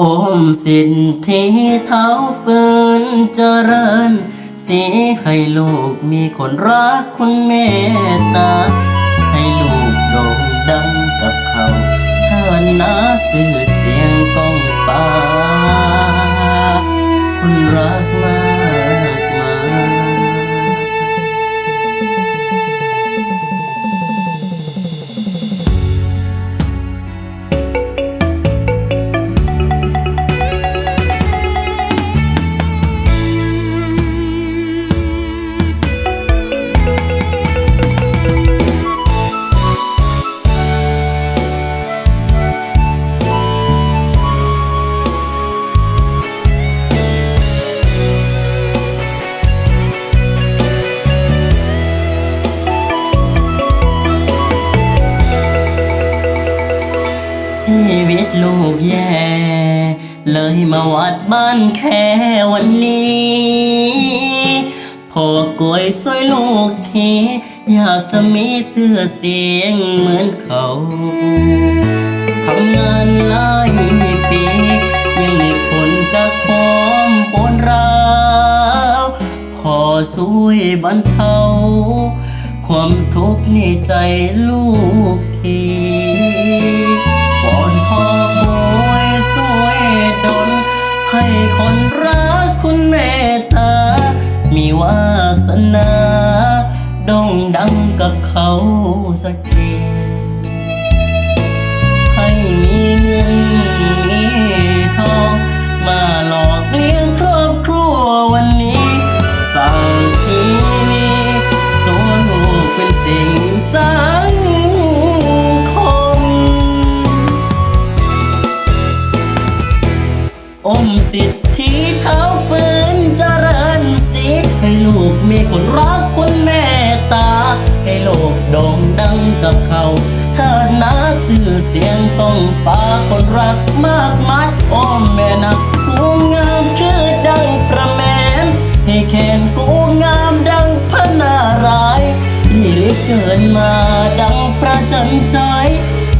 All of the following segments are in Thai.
โอมสิที่เท้าฟืนเจริญ สีให้ลูกมีคนรักคุณเมตตา ให้ลูกโด่งดังกับเขาเทินนาสื่อเสียงก้อ ตลูกแย่ เลยมาวัดบ้านแค่วันนี้พ่อกลวยสวยลูกทีอยากจะมีเสื้อเสียงเหมือนเขาทำงานหลายปี ยังไม่พ้นจากความปนราวพอช่วยบรรเทา ความทุกข์ในใจลูกที วาสนาโด่งดังกับเขาสักทีให้มีเงินมีทอง มาหลอกเลี้ยงครอบครัววันนี้ฝากชีตตัวลูกเป็นสิ่งสังคมอมสิทธิเท้าฝืนเจริญส ให้ลูกมีคนรักคุณแม่ตา ให้โลกโด่งดังกับเขาเธอนาสื่อเสียงต้องฟ้าคนรักมากมายโอ้แม่นะกูงามคือดังพระแมนให้แขนกูงามดังพระนารายณ์นี่ลิเกินมาดังพระจันทร์ใส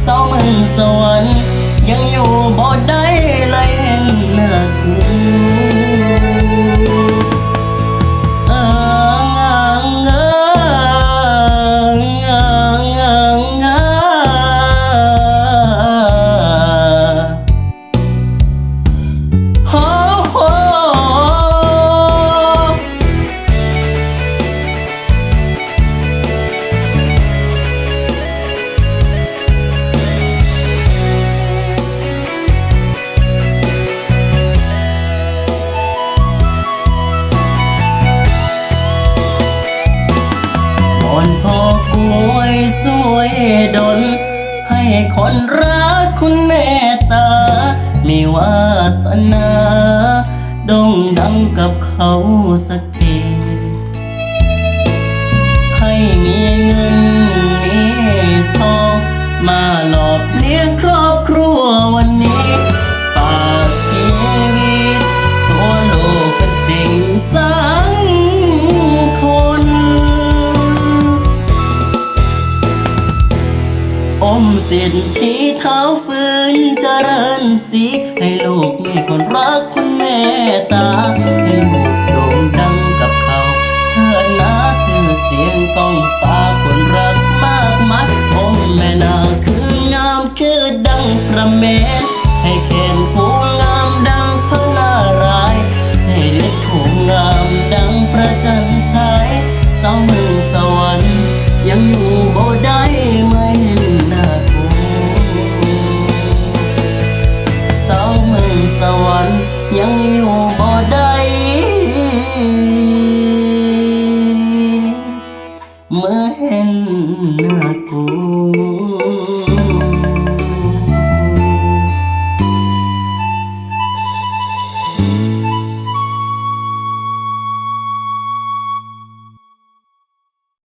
เสาเมืองสวรรค์ยังอยู่บ่ได้ คนรักคุณเมตตา มีวาสนาโด่งดังกับเขาสักทีให้มีเงินมีทอง มาหลอกเลี้ยงครอบ อมสิที่เท้าฟืนเจริญสีให้ลูกมีคนรักคุณแม่ตา ให้ลูกโด่งดังกับเขาเถิดนาสื่อเสียงก้องฟ้าคนรักมากมายองแม่นาคืองามคือดังพระเมรให้เข็น เมื่อเห็นหน้ากู